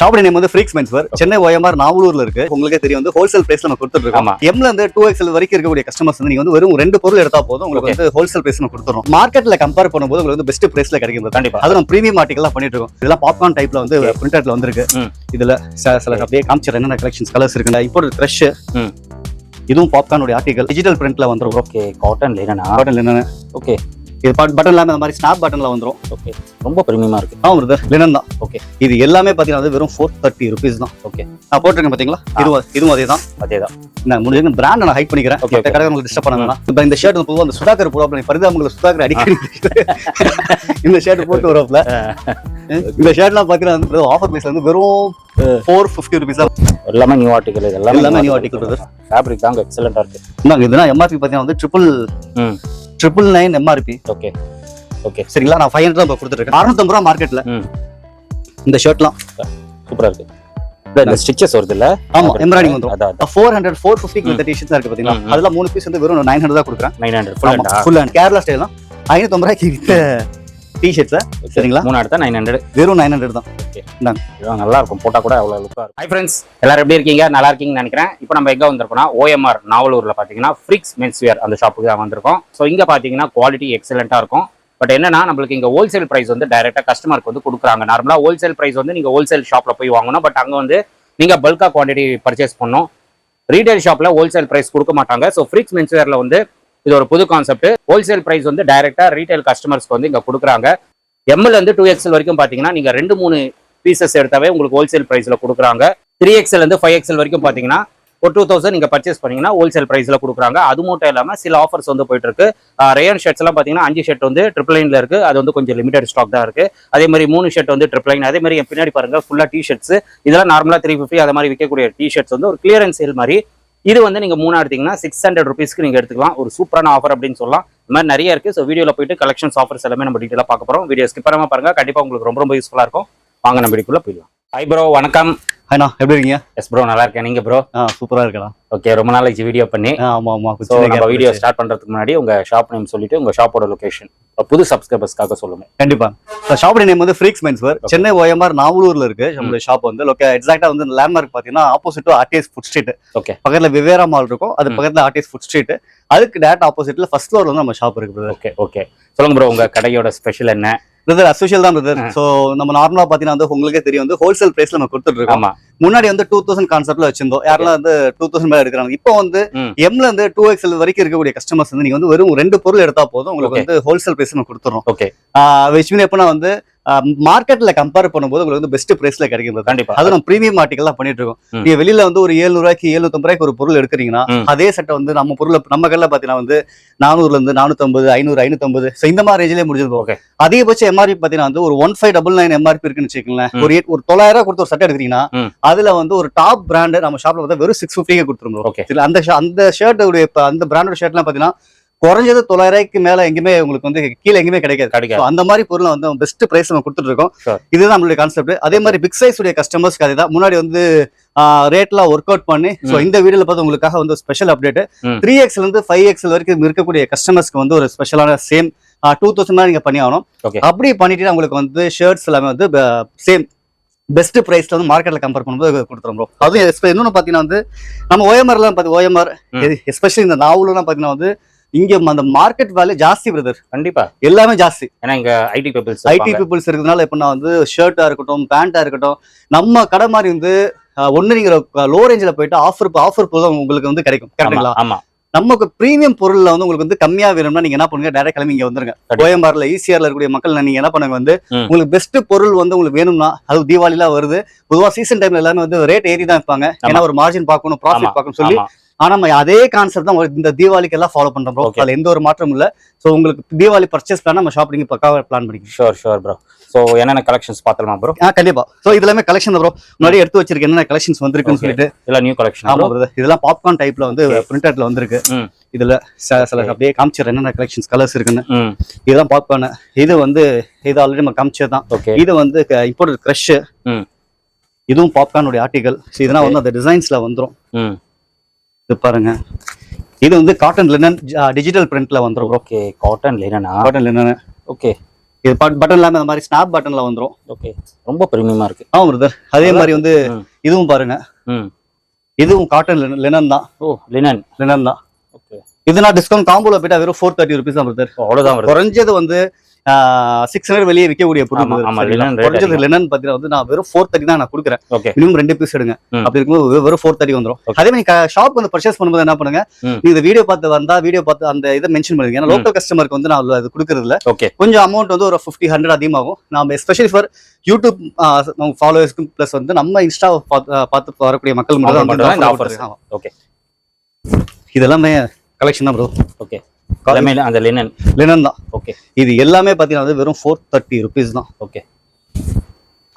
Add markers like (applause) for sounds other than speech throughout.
Shop name வந்து freaks menswear Chennai OMR நாவலூர்ல இருக்கு. உங்களுக்கே தெரியும் வந்து ஹோல்சேல் பிரைஸ்ல நம்ம கொடுத்துட்டு இருக்கோம். எம்ல இருந்து டூ எக்ஸ்எல் வரைக்கும் இருக்கக்கூடிய கஸ்டமர்ஸ் வந்து நீங்க வந்து வெறும் ரெண்டு பொருள் எடுத்தா போதும் உங்களுக்கு. வந்து ஹோல்சேல் பிரைஸ் நம்ம கொடுத்துறோம். மார்க்கெட்ல கம்பேர் பண்ணும்போது உங்களுக்கு வந்து பெஸ்ட் பிரைஸ்ல கிடைக்கும். கண்டிப்பா. அது நம்ம பிரீமியம் ஆர்டிகல்லாம் பண்ணிட்டு இருக்கோம். இதெல்லாம் பாப்கார்ன் டைப்ல வந்து Okay. பிரிண்டட்ல வந்திருக்கு. இதுல சில அப்படியே காமிச்சர் என்னென்ன கலெக்ஷன்ஸ் கலர்ஸ் இருக்குல்ல இப்போ க்ரஷ். இதுவும் பாப்கார்னுடைய ஆர்டிகல் டிஜிட்டல் பிரிண்ட்ல வந்துரும் ஓகே காட்டன் லினனா பட்டன் என்னென்ன? ஓகே இது பட்டன் இல்லாம இந்த மாதிரி ஸ்னாப் பட்டன்ல வந்துரும். ஓகே ரொம்ப பிரீமியமா இருக்கு. ஆமா பிரதர் லினன் தான். Okay. இது எல்லாமே பாத்தீங்கன்னா வந்து வெறும் ஃபோர் தேர்ட்டி ருபீஸ் தான். ஓகே நான் போட்டிருக்கேன் பாத்தீங்களா? இதுவும் இதுவும் அதே தான் அதேதான். நான் முடிஞ்ச பிராண்ட் நான் ஹைட் பண்ணிக்கிறேன். மத்த கடை உங்களுக்கு டிஸ்டர்ப் பண்ண வேணாம். இப்போ இந்த ஷர்ட் பொதுவாக அந்த சுதாகர் போடாப்ல பரிதாபங்களை சுதாகர் அடிக்கடி இந்த ஷர்ட் போட்டு வரப்பல இந்த ஷர்ட்லாம் பாத்தீங்கன்னா வந்து ஆஃபர் பிரைஸ் வந்து வெறும் ஃபோர் ஃபிஃப்டி ருபீஸ் தான். எல்லாமே நியூ ஆர்டிகல் இது எல்லாமே article, brother. ஃபேப்ரிக் தாங்க எக்ஸலண்டா இருக்கு. இந்தாங்க இதுனா எம்ஆர்பி பாத்தீங்கன்னா வந்து triple triple nine MRP okay okay சரிங்களா? நான் ஃபைவ் ஹண்ட்ரட் கொடுத்துருக்கேன் அறுநூத்தம்பது ரூபா மார்க்கெட்ல இந்த ஷர்ட்லாம் சூப்பரா இருக்கு. இந்த ஸ்டிச்சஸ் வருது இல்ல? ஆமா எம்ப்ராய்டிங் அதான் ஃபோர் ஹண்ட்ரட் ஃபோர் ஃபிஃப்டிக்கு இந்த டிஷர்ட்ஸ் இருக்கு ம். அதெல்லாம் மூணு பீஸ் வந்து வெறும் நைன் ஹண்ட்ரட் தான் கொடுக்குறேன். நைன் ஹண்ட்ரட் ஃபுல் ஹண்டா ஃபுல் ஹேண்ட் கேரளா ஸ்டைல் தான் ஐநூத்தம்பது ரூபாய்க்கு வித்த டிஷர்ட்ஸ் சரிங்களா? மூணு எடுத்தா நைன் ஹண்ட்ரட் வெறும் நைன் ஹண்ட்ரட் தான். இதுதான் நல்லா இருக்கும். போட்டா கூட அவ்வளவு லுக்கா இருக்கும். ஹை ஃப்ரெண்ட்ஸ் எல்லாரும் எப்படி இருக்கீங்க? நல்லா இருக்கீங்கன்னு நினைக்கிறேன். இப்போ நம்ம எங்க வந்திருக்கோம்னா ஓஎம்ஆர் நாவலூர்ல பாத்தீங்கன்னா ஃப்ரிக்ஸ் மென்ஸ்வேர் அந்த ஷாப்புக்கு தான் வந்திருக்கோம். ஸோ இங்க பாத்தீங்கன்னா குவாலிட்டி எக்ஸலண்டா இருக்கும். பட் என்னன்னா நம்மளுக்கு இங்க ஹோல்சேல் பிரைஸ் வந்து டைரக்டா கஸ்டமருக்கு வந்து கொடுக்குறாங்க. நார்மலா ஹோல்சேல் பிரைஸ் வந்து நீங்க ஹோல்சேல் ஷாப்ல போய் வாங்கணும். பட் அங்க வந்து நீங்க பல்கா குவான்டிட்டி பர்ச்சேஸ் பண்ணணும். ரீட்டைல் ஷாப்ல ஹோல்சேல் பிரைஸ் கொடுக்க மாட்டாங்க. ஸோ ஃப்ரிக்ஸ் மென்ஸ்வேர்ல வந்து இது ஒரு புது கான்செப்ட் ஹோல்சேல் பிரைஸ் வந்து டைரக்டா ரீட்டைல் கஸ்டமர்ஸ்க்கு வந்து இங்க கொடுக்குறாங்க. எம்எல் டூ எக்ஸ்எல் வரைக்கும் பாத்தீங்கன்னா நீங்க ரெண்டு மூணு பீசஸ் எடுத்தாவே உங்களுக்கு ஹோல்சேல் பிரைஸ்ல கொடுக்குறாங்க. த்ரீ எக்ஸ்எல் இருந்து ஃபைவ் எக்ஸ்எல் வரைக்கும் பாத்தீங்கன்னா ஒரு டூ தௌசண்ட் நீங்க பர்ச்சேஸ் பண்ணீங்கன்னா ஹோல்சேல் பிரைஸ்ல கொடுக்குறாங்க. அது மட்டும் இல்லாம சில ஆஃபர்ஸ் வந்து போயிட்டு இருக்கு ரேயன் ஷர்ட்ஸ் எல்லாம் பாத்தீங்கன்னா அஞ்சு ஷர்ட் வந்து ட்ரிபிள் லைன்ல இருக்கு. அது வந்து கொஞ்சம் லிமிடெட் ஸ்டாக் தான் இருக்கு. அதே மாதிரி மூணு ஷர்ட் வந்து ட்ரிபிள் லைன் அதே மாதிரி என் பின்னாடி பாருங்க ஃபுல்லா டி ஷர்ட்ஸ் இதெல்லாம் நார்மலா த்ரீ ஃபிஃப்டி அது மாதிரி விற்கக்கூடிய டி ஷர்ட்ஸ் வந்து ஒரு கிளியரன்ஸ் சேல் மாதிரி இது வந்து நீங்க மூணா எடுத்தீங்கன்னா சிக்ஸ் ஹண்ட்ரட் ருபீஸ்க்கு நீங்க எடுத்துக்கலாம். ஒரு சூப்பரான ஆஃபர் அப்படின்னு சொல்லலாம். இந்த மாதிரி நிறைய இருக்கு. ஸோ வீடியோல போயிட்டு கலெக்ஷன்ஸ் ஆஃபர்ஸ் எல்லாமே நம்ம டீட்டெயிலாக பார்க்க போறோம். வீடியோ ஸ்கிப் பண்ணாம பாருங்க. கண்டிப்பா உங்களுக்கு ரொம்ப ரொம்ப யூஸ்ஃபுல்லா இருக்கும். வாங்க நம்ம போயிடலாம். ஹை ப்ரோ வணக்கம். ஹைண்ணா எப்படி இருக்கீங்க? எஸ் ப்ரோ நல்லா இருக்கேன். நீங்க ப்ரோ ஆ சூப்பரா இருக்கலாம் ஓகே ரொம்ப நாளைக்கு வீடியோ பண்ணி. ஆமா ஆமா ஸோ நம்ம வீடியோ. ஸ்டார்ட் பண்றதுக்கு முன்னாடி உங்க ஷாப் நேம் சொல்லிட்டு உங்க ஷாப்போட லொகேஷன் புது சப்ஸ்கிரைபர்ஸ்க்காக சொல்லுங்க. கண்டிப்பா. ஷாப் நேம் வந்து ஃப்ரீக்ஸ் மென்ஸ்வர் சென்னை ஓஎம்ஆர் நாவலூர்ல இருக்கு. நம்மளுடைய ஷாப் வந்து லோக்கே எக்ஸாக்டா வந்து லேண்ட்மார்க் பாத்தீங்கன்னா opposite to RTS food street okay பக்கத்துல விவேரா மால் இருக்கும். அது. பக்கத்துல ஆர்டிஎஸ் ஃபுட் ஸ்ட்ரீட் அதுக்கு டேரக்ட் ஆப்போசிட்ல ஃபர்ஸ்ட் ஃப்ளோர்ல வந்து நம்ம ஷாப் இருக்கு ஓகே ஓகே சொல்லுங்க ப்ரோ உங்க கடையோட ஸ்பெஷல் என்ன? பிரதர் அசோஷியல் தான் பிரதர். சோ நம்ம நார்மலா பாத்தீங்கன்னா வந்து உங்களுக்கே தெரியும் வந்து ஹோல்சேல் பிரைஸ்ல நம்ம கொடுத்துட்டு இருக்கோம் முன்னாடி வந்து டூ தௌசண்ட் கான்செப்ட்ல வச்சிருந்தோம். யாரெல்லாம் வந்து டூ தௌசண்ட் மேல எடுக்கிறாங்க? இப்போ வந்து. எம்ல இருந்து டூ எக்ஸ்எல் வரைக்கும் இருக்கக்கூடிய கஸ்டமர்ஸ் வந்து நீங்க வந்து வெறும் ரெண்டு பொருள் எடுத்தா போதும். உங்களுக்கு. வந்து ஹோல்சேல் பிரைஸ் நம்ம கொடுத்துறோம். ஓகே விச் மீன் எப்படின்னா வந்து மார்க்கெட்ல கம்பேர் பண்ணும்போது உங்களுக்கு வந்து பெஸ்ட் பிரைஸ்ல கிடைக்கும். கண்டிப்பா அது நம்ம பிரீமியம் ஆர்டிகல் தான் பண்ணிட்டு இருக்கோம். நீங்க வெளியில வந்து ஒரு ஏழு ரூபாய்க்கு எழுநூத்தம்பது ரூபாய்க்கு ஒரு பொருள் எடுக்கிறீங்கன்னா. அதே சட்டை வந்து நம்ம பொருள் நம்ம கடையில பாத்தீங்கன்னா வந்து நானூறுல இருந்து நானூத்தம்பது ஐநூறு ஐநூத்தம்பது இந்த மாதிரி ரேஞ்சிலே முடிஞ்சது Okay. அதிகபட்ச எம்ஆர்பி பாத்தீங்கன்னா வந்து ஒரு one five double nine MRP இருக்குன்னு வச்சுக்கோங்களேன். ஒரு ஒரு தொள்ளாயிரம் ரூபாய் கொடுத்து ஒரு சட்டை எடுக்கிறீங்கன்னா. அதுல வந்து ஒரு டாப் பிராண்ட் நம்ம ஷாப்ல பார்த்தா வெறும் சிக்ஸ் ஃபிஃப்டிக்கு கொடுத்துருவோம். இல்ல அந்த அந்த ஷர்ட் அந்த பிராண்டோட ஷர்ட்லாம் பாத்தீங்கன்னா குறைஞ்சது தொள்ளாயிரம் ரூபாய்க்கு மேல எங்கேயுமே உங்களுக்கு வந்து கீழே எங்கேயுமே கிடைக்காது So, கிடைக்காது அந்த மாதிரி பொருளை வந்து பெஸ்ட் பிரைஸ் நம்ம கொடுத்துட்டு இருக்கோம். இதுதான் நம்மளுடைய கான்செப்ட் அதே மாதிரி பிக் சைஸ் உடைய கஸ்டமர்ஸ்க்கு அதே தான் முன்னாடி வந்து ரேட்லாம் ஒர்க் அவுட் பண்ணி ஸோ. இந்த வீடியோல பார்த்து உங்களுக்காக வந்து ஸ்பெஷல் அப்டேட். த்ரீ எக்ஸ்ல இருந்து ஃபைவ் எக்ஸ்எல் வரைக்கும் இருக்கக்கூடிய கஸ்டமர்ஸ்க்கு வந்து ஒரு ஸ்பெஷலான சேம் டூ தௌசண்ட் தான் நீங்க பண்ணி ஆகணும். அப்படி பண்ணிட்டு உங்களுக்கு வந்து ஷர்ட்ஸ் எல்லாமே வந்து சேம் பெஸ்ட் பிரைஸ்ல வந்து மார்க்கெட்ல கம்பேர் பண்ணும்போது கொடுத்துரும் bro. அதுவும் இன்னொன்னு பாத்தீங்கன்னா வந்து நம்ம ஓஎம்ஆர்லாம் பார்த்து ஓஎம்ஆர். எஸ்பெஷலி இந்த நாவலாம் பாத்தீங்கன்னா வந்து இங்க அந்த மார்க்கெட் வேல்யூ ஜாஸ்தி பிரதர் கண்டிப்பா. எல்லாமே ஜாஸ்தி. ஏன்னா இங்க ஐடி பீப்புள்ஸ் ஐடி பீப்புள்ஸ் இருக்கிறதுனால இப்போ நான் வந்து ஷர்ட்டா இருக்கட்டும் பேண்டா இருக்கட்டும் நம்ம கடை மாதிரி வந்து ஒண்ணு நீங்க லோ ரேஞ்சில் போயிட்டு ஆஃபர் ஆஃபர் போதும் உங்களுக்கு வந்து கிடைக்கும். கரெக்டுங்களா ஆமா நமக்கு பிரீமியம் பொருள்ல வந்து உங்களுக்கு வந்து கம்மியா வேணும்னா நீங்க என்ன பண்ணுங்க? டைரக்ட் கிளம்பி இங்க வந்துருங்க. கோயம்பாடுல ஈசிஆர்ல இருக்கக்கூடிய மக்கள் நீங்க என்ன பண்ணுங்க வந்து. உங்களுக்கு பெஸ்ட் பொருள் வந்து உங்களுக்கு வேணும்னா அது தீபாவளிலாம் வருது. பொதுவா சீசன் டைம்ல எல்லாமே வந்து ரேட் ஏறி தான் இருப்பாங்க ஏன்னா ஒரு மார்ஜின் பார்க்கணும் ப்ராஃபிட் பார்க்கணும் சொல்லி ஆனா நம்ம அதே கான்செப்ட் தான் இந்த தீபாவளிக்கு எல்லாம் ஃபாலோ பண்றோம். Okay. அதுல எந்த ஒரு மாற்றமும் இல்ல. சோ உங்களுக்கு தீபாவளி பர்ச்சேஸ் பிளான் நம்ம ஷாப்பிங் பக்காவா பிளான் பண்ணிக்கலாம். ஷோர் ஷோர் ப்ரோ ஸோ என்னென்ன கலெக்ஷன்ஸ் பார்த்தலாமா ப்ரோ ஆ கண்டிப்பா. சோ இது எல்லாமே கலெக்ஷன் ப்ரோ முன்னாடி எடுத்து வச்சிருக்கேன் என்னென்ன கலெக்ஷன்ஸ் வந்திருக்குன்னு. சொல்லிட்டு. இதெல்லாம் நியூ கலெக்ஷன் ஆமா brother. இதெல்லாம் பாப்கார்ன் டைப்ல வந்து. பிரிண்டட்ல வந்திருக்கு. இதுல ச- சில. அப்படியே காமிச்சிடுறேன் என்னென்ன கலெக்ஷன்ஸ் கலர்ஸ் இருக்குன்னு. இதெல்லாம் பாப்கார்ன் இது வந்து இது ஆல்ரெடி நம்ம காமிச்சது தான் ஓகே இது வந்து இம்போர்ட் க்ரஷ். இதுவும் பாப்கார்னுடைய ஆர்டிகல் இதெல்லாம் வந்து அந்த டிசைன்ஸ்ல வந்துரும். இது பாருங்க. இது வந்து காட்டன் லினன் டிஜிட்டல் பிரிண்ட்ல வந்துரும் ப்ரோ ஓகே காட்டன் லினனா காட்டன் லினன் ஓகே இது பட்டன் இல்லாம இந்த மாதிரி ஸ்னாப் பட்டன்ல வந்துரும். ஓகே ரொம்ப பிரீமியமா இருக்கு. ஆமா பிரதர் அதே மாதிரி வந்து. இதுவும் பாருங்க. ம். இதுவும் காட்டன் லினன் தான். ஓ லினன் லினன் தான். ஓகே இது நான் டிஸ்கவுண்ட் காம்போல போயிட்டா வெறும் ஃபோர் தேர்ட்டி ருபீஸ் தான் பிரதர் அவ்வளவுதான் வருது குறைஞ்சது வந்து சிக்ஸ் ஹண்ட்ரட் வெளியே விற்கக்கூடிய பொருள் குறைஞ்சது. லினன் பாத்தீங்கன்னா வந்து நான் வெறும் ஃபோர் தேர்ட்டி தான் நான் கொடுக்குறேன். மினிமம் ரெண்டு பீஸ் எடுங்க. அப்படி இருக்கும்போது வெறும் ஃபோர் தேர்ட்டி Okay. அதே மாதிரி ஷாப் வந்து பர்ச்சேஸ் பண்ணும்போது என்ன பண்ணுங்க. நீங்க இந்த வீடியோ பார்த்து வந்தா வீடியோ பார்த்து அந்த இதை மென்ஷன் பண்ணுங்க. ஏன்னா லோக்கல் கஸ்டமருக்கு வந்து நான் அது கொடுக்கறது இல்ல ஓகே கொஞ்சம் அமௌண்ட் வந்து ஒரு ஃபிஃப்டி ஹண்ட்ரட் அதிகமாகும். நாம எஸ்பெஷலி ஃபார் யூடியூப் ஃபாலோவர்ஸ்க்கு ப்ளஸ் வந்து நம்ம இன்ஸ்டா பார்த்து வரக்கூடிய மக்கள் மட்டும். ஓகே இதெல்லாமே கலெக்ஷன் தான் ப்ரோ ஓகே அந்த லினன் லினன் தான். ஓகே இது எல்லாமே பாத்தீங்கன்னா வந்து வெறும் ஃபோர் தேர்ட்டி ருபீஸ் தான். ஓகே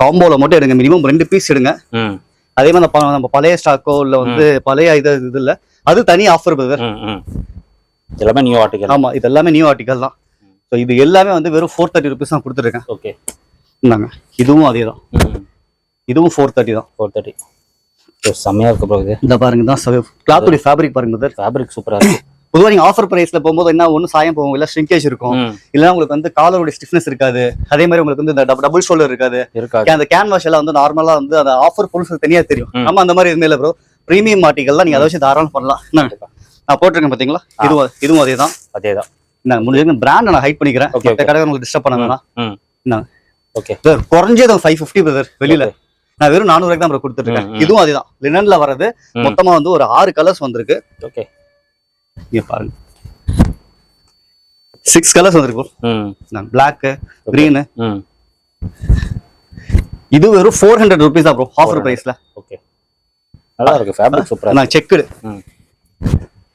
காம்போல மட்டும் எடுங்க. மினிமம் ரெண்டு பீஸ் எடுங்க. அதே மாதிரி நம்ம பழைய ஸ்டாக்கோ இல்ல வந்து பழைய இது இது இல்ல. அது தனி ஆஃபர் பிரதர் எல்லாமே நியூ ஆர்டிகல் ஆமா இது எல்லாமே நியூ ஆர்டிகல் தான். ஸோ இது எல்லாமே வந்து வெறும் ஃபோர் தேர்ட்டி ருபீஸ் தான் கொடுத்துருக்கேன். ஓகே இந்தாங்க. இதுவும் அதே தான். இதுவும் ஃபோர் தேர்ட்டி தான். ஃபோர் தேர்ட்டி செம்மையா இருக்கு ப்ரோ இது. இந்த பாருங்க தான் கிளாத்துடைய ஃபேப்ரிக் பாருங்க பிரதர் ஃபேப்ரிக் சூப்பரா இருக்கு. பொதுவாக நீங்க ஆஃபர் பிரைஸ்ல போகும்போது என்ன ஒன்று சாயம் போகும் இல்ல ஷ்ரிங்கேஜ் இருக்கும். இல்லைன்னா உங்களுக்கு வந்து காலருடைய ஸ்டிஃப்னஸ் இருக்காது. அதே மாதிரி உங்களுக்கு வந்து இந்த டபுள் ஷோல்டர் இருக்காது. அந்த கேன்வாஷ் எல்லாம் வந்து நார்மலா வந்து அந்த ஆஃபர் பொருள்கள் தனியா தெரியும். நம்ம அந்த மாதிரி எதுவுமே இல்லை ப்ரோ ப்ரீமியம் மாட்டிகள்லாம் நீங்க அதை வச்சு தாராளம் பண்ணலாம்? நான் போட்டிருக்கேன் பாத்தீங்களா? இதுவும் இதுவும் அதே தான் அதே தான் நான் முடிஞ்ச பிராண்ட் நான் ஹைட் பண்ணிக்கிறேன். மற்ற கடை உங்களுக்கு டிஸ்டர்ப் பண்ண வேணாம்? ஓகே. Brother, குறைஞ்சது ஃபைவ் ஃபிஃப்டி பிரதர் வெளியில. நான் வெறும் நானூறு தான் கொடுத்துருக்கேன். இதுவும் அதேதான். லினன்ல வர்றது. மொத்தமா வந்து ஒரு ஆறு கலர்ஸ் வந்திருக்கு. ஓகே. இங்க பாருங்க. சிக்ஸ் கலர்ஸ் வந்திருக்கு ம். பிளாக் கிரீனு இது வெறும் ஃபோர் ஹண்ட்ரட் ருபீஸ் தான் ப்ரோ ஆஃபர் பிரைஸ்ல ஓகே நல்லா இருக்கு ஃபேப்ரிக் சூப்பரா நான் செக்குடு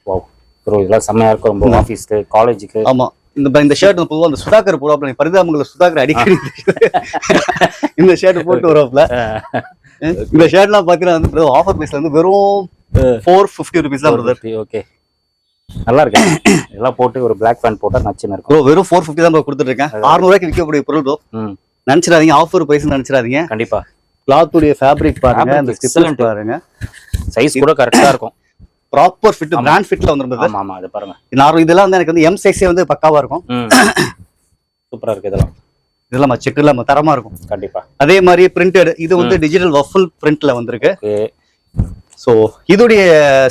வாவ் ப்ரோ இதெல்லாம் செம்மையா இருக்கும் ரொம்ப ஆஃபீஸ்க்கு காலேஜுக்கு ஆமா. இந்த இந்த ஷர்ட் பொதுவாக அந்த சுதாகர் போடுவாப்ல பரிதாபங்களை சுதாகர் அடிக்கடி (laughs) இந்த ஷர்ட் போட்டு வருவாப்ல (laughs) இந்த ஷர்ட்லாம் பாத்தீங்கன்னா வந்து ஆஃபர் பிரைஸ்ல வந்து வெறும் ஃபோர் ஃபிஃப்டி ருபீஸ் தான் பிரதர் ஓகே நல்லா இருக்கு இதெல்லாம் போட்டு ஒரு பிளாக் பேண்ட் போட்டா நச்சுன்னு இருக்கும். ப்ரோ வெறும் ஃபோர் ஃபிஃப்டி தான் கொடுத்துட்டு இருக்கேன் அறுநூறுவாய்க்கு விற்கக்கூடிய பொருள் ப்ரோ. நினைச்சிடாதீங்க ஆஃபர் பிரைஸ் நினைச்சிடாதீங்க. கண்டிப்பா. கிளாத்துடைய ஃபேப்ரிக் பாருங்க அந்த. ஸ்டிஃப்னஸ் பாருங்க. சைஸ் கூட கரெக்டா இருக்கும். ப்ராப்பர் ஃபிட் பிராண்ட் ஃபிட்ல வந்துரும் பிரதர் ஆமா ஆமா அது பாருங்க. நான் இதெல்லாம் வந்து எனக்கு வந்து எம் சைஸே வந்து பக்காவா இருக்கும். சூப்பரா இருக்கு இதெல்லாம். இதெல்லாம் செக் இல்லாம தரமா இருக்கும். கண்டிப்பா. அதே மாதிரி பிரிண்டட் இது வந்து டிஜிட்டல் வஃபுல் பிரிண்ட்ல வந்திருக்கு. ஸோ இதோடைய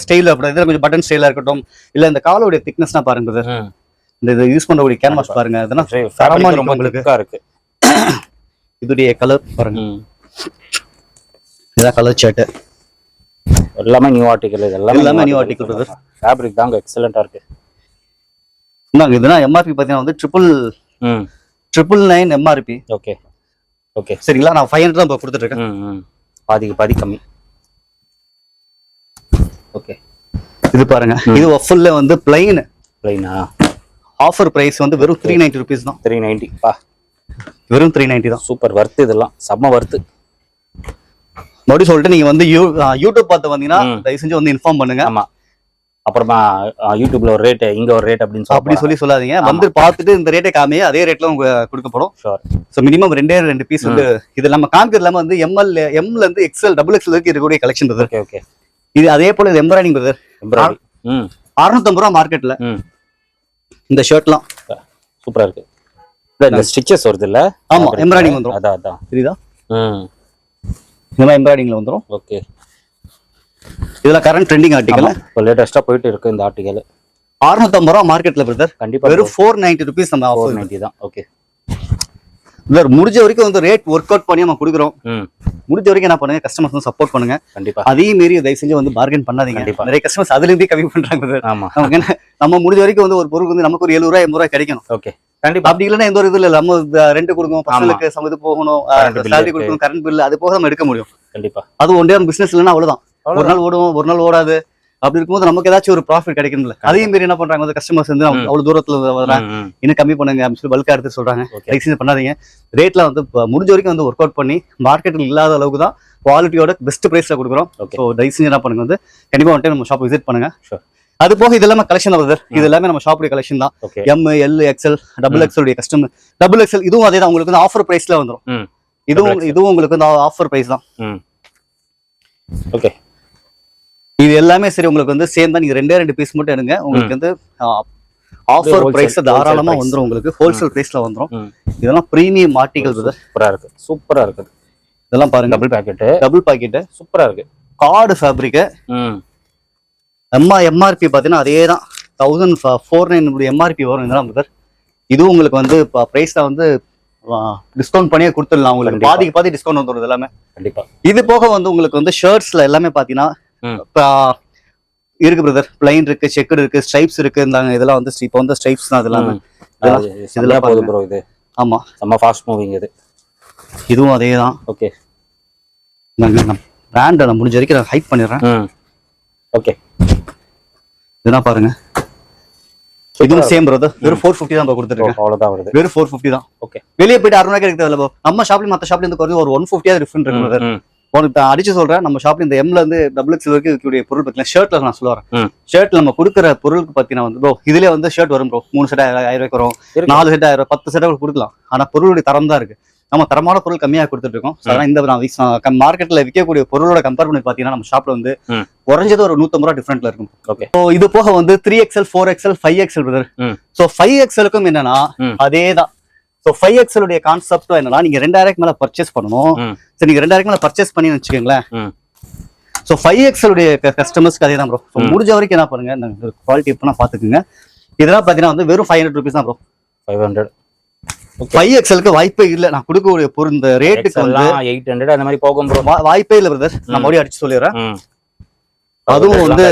ஸ்டைல் அப்படி இதுல கொஞ்சம் பட்டன் ஸ்டைலா இருக்கட்டும் இல்ல இந்த காலோடைய திக்னஸ்னா (coughs) பாருங்க. ம். இந்த இது யூஸ் பண்ணக்கூடிய கேன்வாஸ் பாருங்க அதெல்லாம் சரி, ரொம்ப உங்களுக்கு. இருக்கு. இதோடைய கலர் பாருங்க. இதான் கலர் ஷர்ட் எல்லாமே நியூ ஆர்டிகல் இது எல்லாமே எல்லாமே new article. brother. ஃபேப்ரிக் தாங்க எக்ஸலண்டா இருக்கு. இந்தாங்க இதுனா எம்ஆர்பி பாத்தீங்கன்னா வந்து triple triple nine MRP okay okay சரிங்களா? நான் ஃபைவ் ஹண்ட்ரட் தான் இப்போ ம். பாதிக்கு பாதி கம்மி. ஓகே இது பாருங்க. இது வஃபுல்ல வந்து பிளைன் பிளைனா ஆஃபர் பிரைஸ் வந்து வெறும் த்ரீ நைன்டி ருபீஸ் தான். த்ரீ நைன்டி பா. வெறும் த்ரீ நைன்டி தான். சூப்பர் வர்த்து இதெல்லாம். செம்ம வர்த்து மறுபடியும் சொல்லிட்டு நீங்க வந்து யூ- யூடியூப் பார்த்து வந்தீங்கன்னா. தயவு செஞ்சு வந்து இன்ஃபார்ம் பண்ணுங்க. ஆமா. அப்புறமா யூடியூப்ல ஒரு ரேட் இங்க ஒரு ரேட் அப்படின்னு அப்படி சொல்லி சொல்லி சொல்லாதீங்க. வந்து பார்த்துட்டு இந்த ரேட்டை காமியே அதே ரேட்ல உங்களுக்கு கொடுக்கப்படும். ஸோ மினிமம் ரெண்டே ரெண்டு பீஸ் வந்து இது நம்ம காமிக்கிறது இல்லாம வந்து எம்எல் எம்ல இருந்து எக்ஸ்எல் டபுள் எக்ஸ்எல் வரைக்கும் இருக்கக்கூடிய கலெக்ஷன் பிரதர் ஓகே ஓகே இது அதே போல இது எம்ப்ராய்டிங் பிரதர் அறுநூத்தம்பது ரூபா மார்க்கெட்ல இந்த ஷர்ட்லாம் சூப்பரா இருக்கு. இல்ல, இந்த ஸ்டிச்சஸ் வருது இல்ல? ஆமா, embroidering வந்துரும். அதான் அதான். ம் இந்த மாதிரி எம்ப்ராய்டிங்ல வந்துரும். ஓகே. இதெல்லாம் கரண்ட் ட்ரெண்டிங் ஆர்டிகல் இப்போ லேட்டஸ்டா போயிட்டு இருக்கு இந்த ஆர்டிகல் அறுநூத்தம்பது ரூபா மார்க்கெட்ல பிரதர் கண்டிப்பா வெறும் ஃபோர் நைன்டி ருபீஸ் நம்ம ஃபோர் ஆஃபர் நைன்டி தான். ஓகே. பிரதர் முடிஞ்ச வரைக்கும் வந்து ரேட் ஒர்க் அவுட் பண்ணி நம்ம கொடுக்குறோம் முடிஞ்ச வரைக்கும் என்ன பண்ணுங்க? கஸ்டமர்ஸ் வந்து சப்போர்ட் பண்ணுங்க. கண்டிப்பா. அதையும் மீறி தயவு செஞ்சு வந்து பார்கென் பண்ணாதீங்க. கண்டிப்பா. நிறைய கஸ்டமர்ஸ் அதுல இருந்தே கம்மி பண்றாங்க. ஆமா. நமக்கு என்ன நம்ம முடிஞ்ச வரைக்கும் வந்து ஒரு பொருள் வந்து நமக்கு ஒரு எழுபது ரூபாய் எண்பது ரூபாய் கிடைக்கணும். ஓகே கண்டிப்பா. அப்படி இல்லைன்னா எந்த ஒரு இது இல்ல. நம்ம ரெண்ட் கொடுக்கணும் பசங்களுக்கு சம இது போகணும் சேலரி. கொடுக்கணும் கரண்ட் பில் அது போக நம்ம எடுக்க முடியும். கண்டிப்பா. அது ஒன் டே பிசினஸ் இல்லைன்னா அவ்வளவுதான். ஒரு. நாள் ஓடும் ஒரு நாள் ஓடாது. அப்படி இருக்கும்போது நமக்கு ஏதாச்சும் ஒரு ப்ராஃபிட் கிடைக்கணும்ல. அதையும் மீறி என்ன பண்றாங்க? வந்து கஸ்டமர்ஸ் வந்து. அவ்வளவு தூரத்துல வராங்க. இன்னும் கம்மி பண்ணுங்க அப்படின்னு சொல்லி பல்கா எடுத்து சொல்றாங்க. ஓகே தயவு செஞ்சு பண்ணாதீங்க. ரேட்ல வந்து முடிஞ்ச வரைக்கும் வந்து ஒர்க் அவுட் பண்ணி மார்க்கெட்டில் இல்லாத அளவுக்கு தான் குவாலிட்டியோட பெஸ்ட் பிரைஸ்ல கொடுக்குறோம். ஸோ தயவு செஞ்சு என்ன பண்ணுங்க வந்து கண்டிப்பா வந்து நம்ம ஷாப் விசிட் பண்ணுங்க. அது போக இது எல்லாமே கலெக்ஷன் brother. இது எல்லாமே நம்ம ஷாப்புடைய கலெக்ஷன் தான். M L XL double XL உடைய கஸ்டமர் டபுள் எக்ஸ்எல் இதுவும் அதே தான். உங்களுக்கு வந்து ஆஃபர் பிரைஸ்ல வந்துரும். ம். இதுவும். இதுவும் உங்களுக்கு வந்து ஆஃபர் பிரைஸ் தான். ஓகே இது எல்லாமே சரி உங்களுக்கு வந்து தான் நீங்க ரெண்டே ரெண்டு பீஸ் மட்டும் எடுங்க. உங்களுக்கு வந்து ஆஃபர் பிரைஸ் தாராளமா. வந்துரும் உங்களுக்கு. ஹோல்சேல் பிரைஸ்ல வந்துரும். இதெல்லாம் பிரீமியம் ஆர்டிகல் சூப்பரா இருக்கு. சூப்பரா இருக்குது இதெல்லாம் பாருங்க. டபுள் பேக்கெட் டபுள் பாக்கெட் சூப்பரா இருக்கு. கார்டு ஃபேப்ரிக் எம்மா எம்ஆர்பி பார்த்தீங்கன்னா அதே தான். தௌசண்ட் ஃபோர் நைன் எம்ஆர்பி வரும் இதெல்லாம் பிரதர் இதுவும் உங்களுக்கு வந்து ப்ரைஸில் வந்து டிஸ்கவுண்ட் பண்ணியே கொடுத்துடலாம் உங்களுக்கு. பாதிக்கு பாதி டிஸ்கவுண்ட் வந்துடும் எல்லாமே. கண்டிப்பா. இது போக வந்து உங்களுக்கு வந்து ஷர்ட்ஸ்ல எல்லாமே. இப்போ இருக்கு பிரதர் பிளைன் இருக்கு செக்குடு இருக்கு ஸ்ட்ரைப்ஸ் இருக்கு இந்தாங்க இதெல்லாம் வந்து இப்போ வந்து ஸ்ட்ரைப்ஸ் தான் இதெல்லாம். இதெல்லாம் போகுது ப்ரோ இது. ஆமா. செம்ம ஃபாஸ்ட் மூவிங் இது. இதுவும் அதே தான். ஓகே பிராண்டை நான் முடிஞ்ச வரைக்கும் நான் ஹைப் பண்ணிடுறேன். ஓகே இதெல்லாம் பாருங்க. இதுவும் சேம் பிரதர் வெறும் ஃபோர் ஃபிஃப்டி தான் கொடுத்துருக்கேன் அவ்வளவுதான் வருது. வெறும் ஃபோர் ஃபிஃப்டி தான். ஓகே வெளியே போயிட்டு அறுநூறு தேவையில்ல bro. நம்ம ஷாப்ல மற்ற ஷாப்ல இருந்து குறைஞ்சு ஒரு ஒன் ஃபிஃப்டியா டிஃபரெண்ட் இருக்கு. உனக்கு இப்ப அடிச்சு சொல்றேன் நம்ம ஷாப்ல இந்த எம்ல இருந்து டபுள் எக்ஸ் வரைக்கும் இருக்கக்கூடிய பொருள் பார்த்தீங்கன்னா ஷர்ட்ல நான் சொல்லுவேன் ம். ஷர்ட்ல நம்ம கொடுக்குற பொருளுக்கு பார்த்தீங்கன்னா வந்து ப்ரோ இதுலயே வந்து ஷர்ட் வரும் ப்ரோ மூணு செட் ஆயிரம் ரூபாய்க்கு வரும். நாலு செட் ஆயிரம் பத்து செட் கொடுக்கலாம் ஆனா பொருளுடைய தரம் தான் இருக்கு நம்ம தரமான பொருள் கம்மியா கொடுத்துட்டு இருக்கோம் இந்த நான் மார்க்கெட்ல விற்கக்கூடிய பொருளோட கம்பேர் பண்ணி பாத்தீங்கன்னா நம்ம ஷாப்ல வந்து. குறைஞ்சது ஒரு நூத்தம்பது ரூபா டிஃபரெண்ட்ல இருக்கும். ஸோ இது போக வந்து three XL four XL five XL brother. So five எக்ஸ்எலுக்கும் என்னன்னா. அதே தான் ஸோ ஃபைவ் எக்ஸ்எலுடைய கான்செப்டும் என்னன்னா நீங்க ரெண்டாயிரம் மேல பர்ச்சேஸ் பண்ணணும். சரி நீங்க ரெண்டாயிரம் மேல பர்ச்சேஸ் பண்ணி வச்சுக்கோங்களேன். ஸோ ஃபைவ் எக்ஸ்எலுடைய கஸ்டமர்ஸ்க்கு அதே தான் ப்ரோ ஸோ. முடிஞ்ச வரைக்கும் என்ன பண்ணுங்க இந்த குவாலிட்டி எப்படின்னா பாத்துக்குங்க இதெல்லாம் பாத்தீங்கன்னா வந்து வெறும் ஃபைவ் ஹண்ட்ரட் ருபீஸ் தான் ப்ரோ ஃபைவ் ஹண்ட்ரட் ஃபைவ் எக்ஸ்எலுக்கு வாய்ப்பே இல்லை. நான் கொடுக்கக்கூடிய பொருள் இந்த ரேட்டுக்கு வந்து எயிட் ஹண்ட்ரட் அந்த மாதிரி போகும் ப்ரோ வாய்ப்பே இல்லை பிரதர் நான் மறுபடியும் அடிச்சு சொல்லிடுறேன். அதுவும் வந்து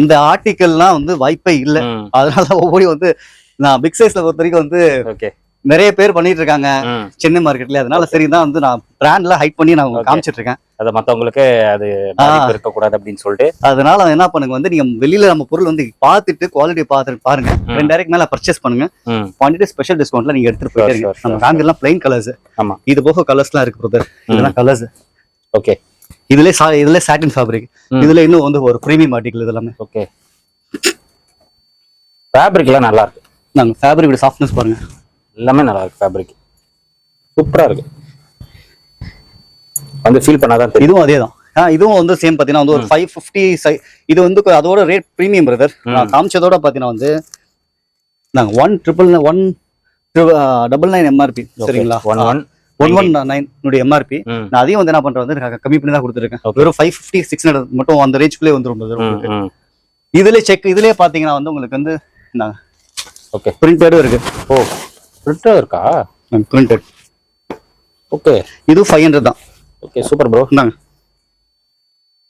இந்த ஆர்டிக்கல்லாம் வந்து வாய்ப்பே இல்லை. அதனால ஒவ்வொரு வந்து நான் பிக் சைஸ்ல பொறுத்த வரைக்கும் வந்து ஓகே நிறைய பேர் பண்ணிட்டு இருக்காங்க சென்னை மார்க்கெட்ல அதனால சரி தான் வந்து நான் பிராண்ட்ல ஹைட் பண்ணி நான். காமிச்சிட்டு இருக்கேன் அது மத்தவங்களுக்கு அது இருக்கக்கூடாது அப்படின்னு சொல்லிட்டு. அதனால என்ன பண்ணுங்க வந்து நீங்க வெளியில நம்ம பொருள் வந்து பார்த்துட்டு குவாலிட்டி பார்த்துட்டு பாருங்க. ரெண்டாயிரம் மேல பர்ச்சேஸ் பண்ணுங்க. குவான்டிட்டி ஸ்பெஷல் டிஸ்கவுண்ட்ல நீங்க எடுத்துட்டு போயிட்டே நம்ம sure, காமிக்கலாம் பிளைன் கலர்ஸ் ஆமா. இது போக கலர்ஸ்லாம் இருக்கு பிரதர் இதெல்லாம் கலர்ஸ் ஓகே இதுல இதுல சாட்டின் ஃபேப்ரிக். இதுல இன்னும் வந்து ஒரு ப்ரீமியம் ஆர்டிகல் இது எல்லாமே ஓகே ஃபேப்ரிக்லாம் நல்லா இருக்கு. நாங்க ஃபேப்ரிக் சாஃப்ட்னஸ் பாருங்க. எல்லாமே நல்லா இருக்கு ஃபேப்ரிக் சூப்பரா இருக்கு. வந்து ஃபீல் பண்ணாதான் தெரியும். இதுவும் அதே தான் இதுவும் வந்து சேம் பாத்தீங்கன்னா வந்து ஒரு ஃபைவ் ஃபிஃப்டி இது வந்து அதோட ரேட் ப்ரீமியம் பிரதர் நான் காமிச்சதோட பாத்தீங்கன்னா வந்து நாங்க one triple one double nine MRP சரிங்களா? One one one one nine MRP நான் அதையும் வந்து என்ன பண்றேன் வந்து கம்மி பண்ணி தான் கொடுத்துருக்கேன். வெறும் ஃபைவ் ஃபிஃப்டி சிக்ஸ் ஹண்ட்ரட் மட்டும் அந்த ரேஞ்சுக்குள்ளே வந்துரும் brother ம் உங்களுக்கு. ம். இதுல செக் இதுலயே பாத்தீங்கன்னா வந்து உங்களுக்கு வந்து ஓகே பிரிண்டடும் இருக்கு. ஓ. பிரிண்டர் இருக்கா? பிரிண்டட் ஓகே இது ஃபைவ் ஹண்ட்ரட் தான். ஓகே சூப்பர் ப்ரோ இந்தாங்க.